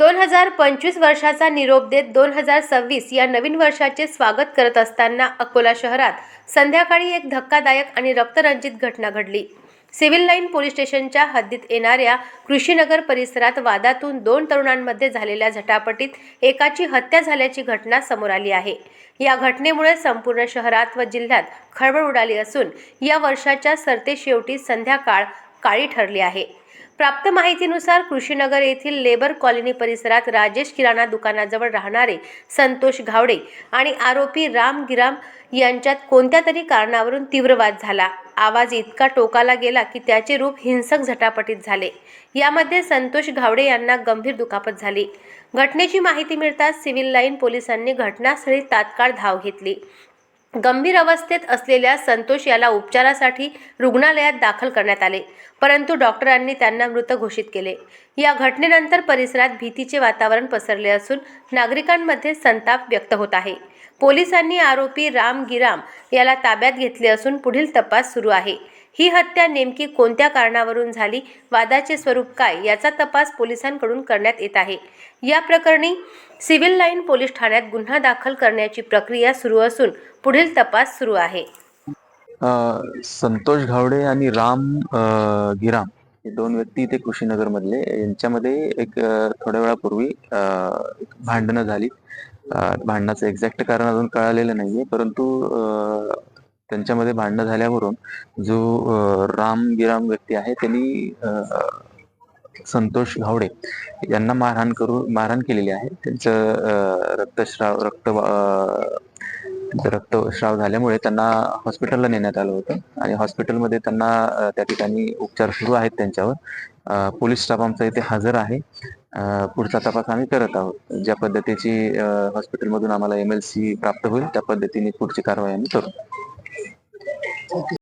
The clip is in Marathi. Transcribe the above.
दोन हजार पंचवीस वर्षाचा निरोप देत दोन हजार सव्वीस या नवीन वर्षाचे स्वागत करत असताना अकोला शहरात संध्याकाळी एक धक्कादायक आणि रक्तरंजित घटना घडली. सिव्हिल लाईन पोलीस स्टेशनच्या हद्दीत येणाऱ्या कृषीनगर परिसरात वादातून दोन तरुणांमध्ये झालेल्या झटापटीत एकाची हत्या झाल्याची घटना समोर आली आहे. या घटनेमुळे संपूर्ण शहरात व जिल्ह्यात खळबळ उडाली असून या वर्षाच्या सरतेशेवटी संध्याकाळ काळी ठरली आहे. प्राप्त माहितीनुसार कृषीनगर येथील लेबर कॉलनी परिसरात राजेश किराणा दुकानाजवळ राहणारे संतोष घावडे आणि आरोपी राम गिराम यांच्यात कोणत्या तरी कारणावरून तीव्र वाद झाला. आवाज इतका टोकाला गेला की त्याचे रूप हिंसक झटापटीत झाले. यामध्ये संतोष घावडे यांना गंभीर दुखापत झाली. घटनेची माहिती मिळताच सिव्हिल लाईन पोलिसांनी घटनास्थळी तात्काळ धाव घेतली. गंभीर अवस्थेत असलेल्या संतोष याला उपचारासाठी रुग्णालयात दाखल करण्यात आले. परंतु डॉक्टरांनी त्यांना मृत घोषित केले. या घटनेनंतर परिसरात भीतीचे वातावरण पसरले असून नागरिकांमध्ये संताप व्यक्त होत आहे. पोलिसांनी आरोपी राम गिराम याला ताब्यात घेतले असून पुढील तपास सुरू आहे. ही हत्या नेमकी कोणत्या कारणावरून झाली? वादाचे स्वरूप काय? याचा तपास पोलिसांकडून करण्यात येत आहे. या प्रकरणी सिव्हिल लाईन पोलीस ठाण्यात गुन्हा दाखल करण्याची प्रक्रिया सुरू असून पुढील तपास सुरू आहे. संतोष घावडे आणि राम गिराम हे दोन व्यक्ती इथे कृषीनगर मधले यांच्यामध्ये एक थोड्या वेळापूर्वी एक भांडणं झाली भांडणाचं एक्झॅक्ट कारण अजून कळालेलं नाहीये परंतु त्यांच्यामध्ये भांडणं झाल्यावरून जो राम गिराम व्यक्ती आहे त्यांनी संतोष घावडे यांना मारहाण करू मारहाण केलेली आहे. त्यांचं अ, रक्तस्राव रक्त रक्तस्राव झाल्यामुळे त्यांना हॉस्पिटलला नेण्यात आलं होतं आणि हॉस्पिटलमध्ये त्यांना त्या ठिकाणी उपचार सुरू आहेत त्यांच्यावर. पोलीस स्टाफ आमचा इथे हजर आहे. पुढचा तपास आम्ही करत आहोत. ज्या पद्धतीची हॉस्पिटलमधून आम्हाला एम एल सी प्राप्त होईल त्या पद्धतीने पुढची कारवाई आम्ही करू. Okay.